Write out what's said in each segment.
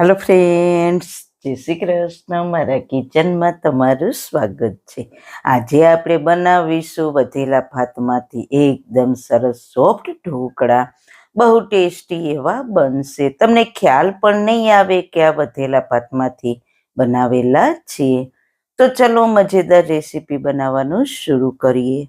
Hello friends જય શ્રી કૃષ્ણ. મારા કિચનમાં તમારું સ્વાગત છે. આજે આપણે બનાવીશું વધેલા ભાતમાંથી એકદમ સરસ સોફ્ટ ઢોકળા. બહુ ટેસ્ટી એવા બનશે. તમને ખ્યાલ પણ નહીં આવે કે આ વધેલા ભાતમાંથી બનાવેલા છે. તો ચલો મજેદાર રેસીપી બનાવવાનું શરૂ કરીએ.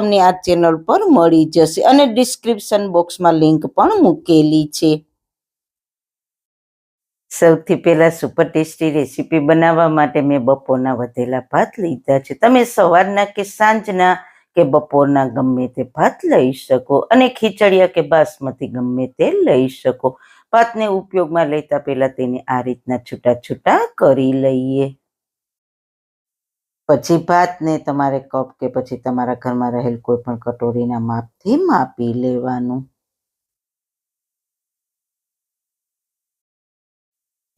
તમને આ ચેનલ પર મળી જશે અને ડિસ્ક્રિપ્શન બોક્સમાં લિંક પણ મૂકેલી છે. સૌથી પહેલાં સુપર ટેસ્ટી રેસીપી બનાવવા માટે મેં બપોરના વધેલા ભાત લીધા છે. તમે સવારના કે સાંજના કે બપોરના ગમે તે ભાત લઈ શકો અને ખીચડિયા કે બાસમતી ગમે તે લઈ શકો. ભાતને ઉપયોગમાં લેતા પહેલાં તેને આ રીતના છૂટા છૂટા કરી લઈએ. પછી ભાતને તમારે કપ કે પછી તમારા ઘરમાં રહેલ કોઈ પણ કટોરીના માપથી માપી લેવાનું.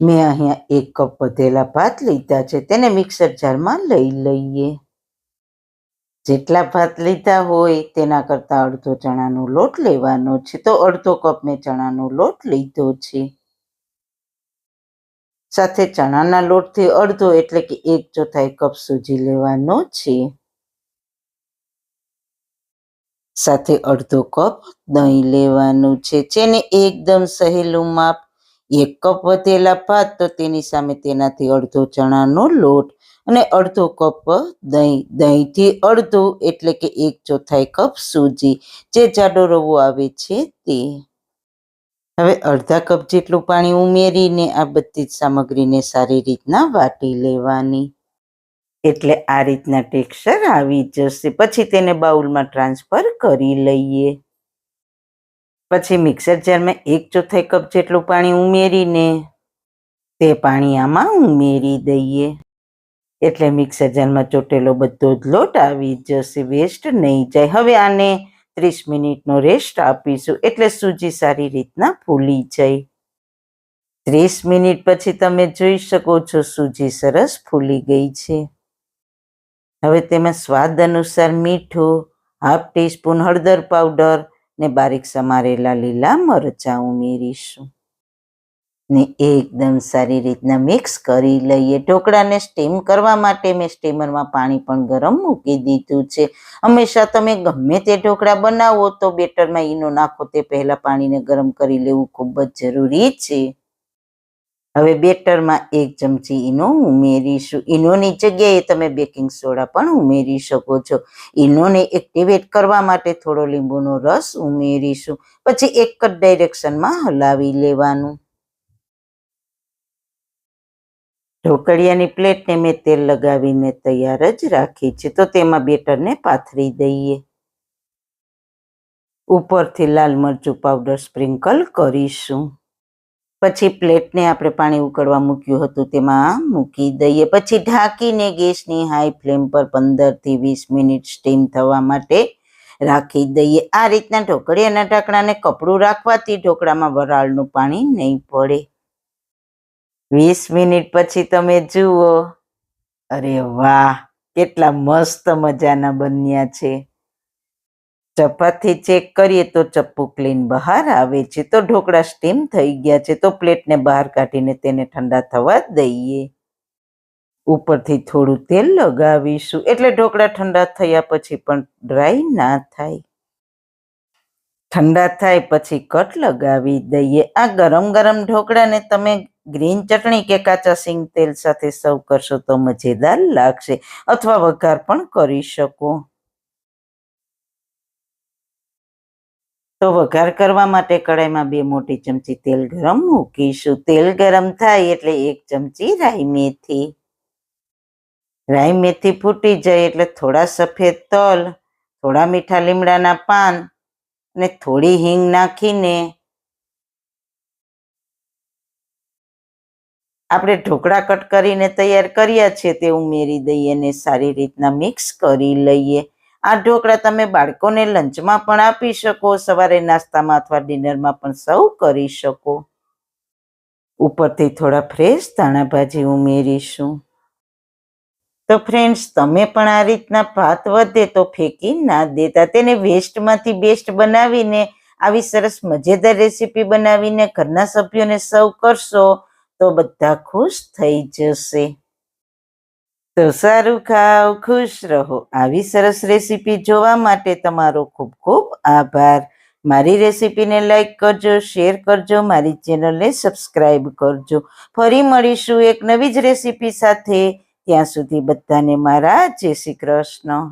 મેં અહીંયા એક કપ વધેલા ભાત લીધા છે, તેને મિક્સર જારમાં લઈ લઈએ. જેટલા ભાત લીધા હોય તેના કરતાં અડધો ચણાનો લોટ લેવાનો છે. તો અડધો કપ મેં ચણાનો લોટ લીધો છે. સાથે ચણાના લોટથી અડધો, એટલે કે એક ચોથાઈ કપ સૂજી લેવાનો છે. સાથે અડધો કપ દહીં લેવાનું છે, જેને એકદમ સહેલું માપ, એક કપ વધેલા ભાત, તો તેની સામે તેનાથી અડધો ચણાનો લોટ અને અડધો કપ દહીં, દહીંથી અડધો, એટલે કે એક ચોથાઈ કપ સૂજી જે જાડો રવો આવે છે તે. હવે અડધા કપ જેટલું પાણી ઉમેરીને આ બધી જ સામગ્રીને સારી રીતના વાટી લેવાની. એટલે આ રીતના ટેક્સચર આવી જશે. પછી તેને બાઉલમાં ટ્રાન્સફર કરી લઈએ. પછી મિક્સર જારમાં એક ચોથાઈ કપ જેટલું પાણી ઉમેરીને તે પાણી આમાં ઉમેરી દઈએ. એટલે મિક્સર જારમાં ચોટેલો બધો જ લોટ આવી જશે. વેસ્ટ નહીં જાય. હવે આને ત્રીસ મિનિટનો રેસ્ટ આપીશું. એટલે સૂજી સારી રીતના ફૂલી જાય. ત્રીસ મિનિટ પછી તમે જોઈ શકો છો સૂજી સરસ ફૂલી ગઈ છે. હવે તેમાં સ્વાદ અનુસાર મીઠું, હાફ ટીસ્પૂન હળદર પાવડર ને બારીક સમારેલા લીલા મરચાં ઉમેરીશું. ને એકદમ સારી રીતના મિક્સ કરી લઈએ. ઢોકળાને સ્ટીમ કરવા માટે મેં સ્ટીમરમાં પાણી પણ ગરમ મૂકી દીધું છે. હંમેશા તમે ગમે તે ઢોકળા બનાવો તો બેટરમાં ઈનો નાખો તે પહેલાં પાણીને ગરમ કરી લેવું ખૂબ જ જરૂરી છે. હવે બેટરમાં એક ચમચી ઈનો ઉમેરીશું. ઈનોની જગ્યાએ તમે બેકિંગ સોડા પણ ઉમેરી શકો છો. ઈનોને એક્ટિવેટ કરવા માટે થોડો લીંબુનો રસ ઉમેરીશું. પછી એક જ ડાયરેક્શનમાં હલાવી લેવાનું. ઢોકળિયાની પ્લેટને મેં તેલ લગાવીને તૈયાર જ રાખી છે. તો તેમાં બેટરને પાથરી દઈએ. ઉપરથી લાલ મરચું પાવડર સ્પ્રિંકલ કરીશું. પછી પ્લેટને આપણે પાણી ઉકળવા મૂક્યું હતું તેમાં મૂકી દઈએ. પછી ઢાંકીને ગેસની હાઈ ફ્લેમ પર પંદરથી વીસ મિનિટ સ્ટીમ થવા માટે રાખી દઈએ. આ રીતના ઢોકળિયાના ઢાંકણાને કપડું રાખવાથી ઢોકળામાં વરાળનું પાણી નહીં પડે. વીસ મિનિટ પછી તમે જુઓ. અરે વાહ, કેટલા મસ્ત મજાના બન્યા છે. ચપાથી ચેક કરીએ તો ચપ્પુ ક્લીન બહાર આવે છે. તો ઢોકળા સ્ટીમ થઈ ગયા છે. તો પ્લેટને બહાર કાઢીને તેને ઠંડા થવા દઈએ. ઉપરથી થોડું તેલ લગાવીશું. એટલે ઢોકળા ઠંડા થયા પછી પણ ડ્રાય ના થાય. ઠંડા થાય પછી કટ લગાવી દઈએ. આ ગરમ ગરમ ઢોકળાને તમે ગ્રીન ચટણી કે કાચા સિંગ તેલ સાથે સર્વ કરશો તો મજેદાર લાગશે. અથવા વઘાર પણ કરી શકો. તો વઘાર કરવા માટે કડાઈમાં બે મોટી ચમચી તેલ ગરમ મૂકીશું. તેલ ગરમ થાય એટલે એક ચમચી રાઈ મેથી. રાઈ મેથી ફૂટી જાય એટલે થોડા સફેદ તલ, થોડા મીઠા લીમડાના પાન અને થોડી હિંગ નાખીને આપણે ઢોકળા કટ કરીને તૈયાર કર્યા છે તે ઉમેરી દઈએ અને સારી રીતના મિક્સ કરી લઈએ. આ ઢોકળા તમે બાળકોને લંચમાં પણ આપી શકો, સવારે નાસ્તામાં અથવા ડિનરમાં પણ સર્વ કરી શકો. ઉપરથી થોડા ફ્રેશ ધાણા ભાજી ઉમેરીશું. તો ફ્રેન્ડ્સ તમે પણ આ રીતના ભાત વધે તો ફેંકી ના દેતા. તેને વેસ્ટમાંથી બેસ્ટ બનાવીને આવી સરસ મજેદાર રેસીપી બનાવીને ઘરના સભ્યોને સર્વ કરશો તો બધા ખુશ થઈ જશે. તો સારું ખાઓ, ખુશ રહો. આવી સરસ રેસીપી જોવા માટે તમારો ખૂબ ખૂબ આભાર. મારી રેસીપીને લાઈક કરજો શેર કરજો, મારી ચેનલને સબસ્ક્રાઈબ કરજો. ફરી મળીશું એક નવી જ રેસીપી સાથે. ત્યાં સુધી બધાને મારા જય શ્રી કૃષ્ણ.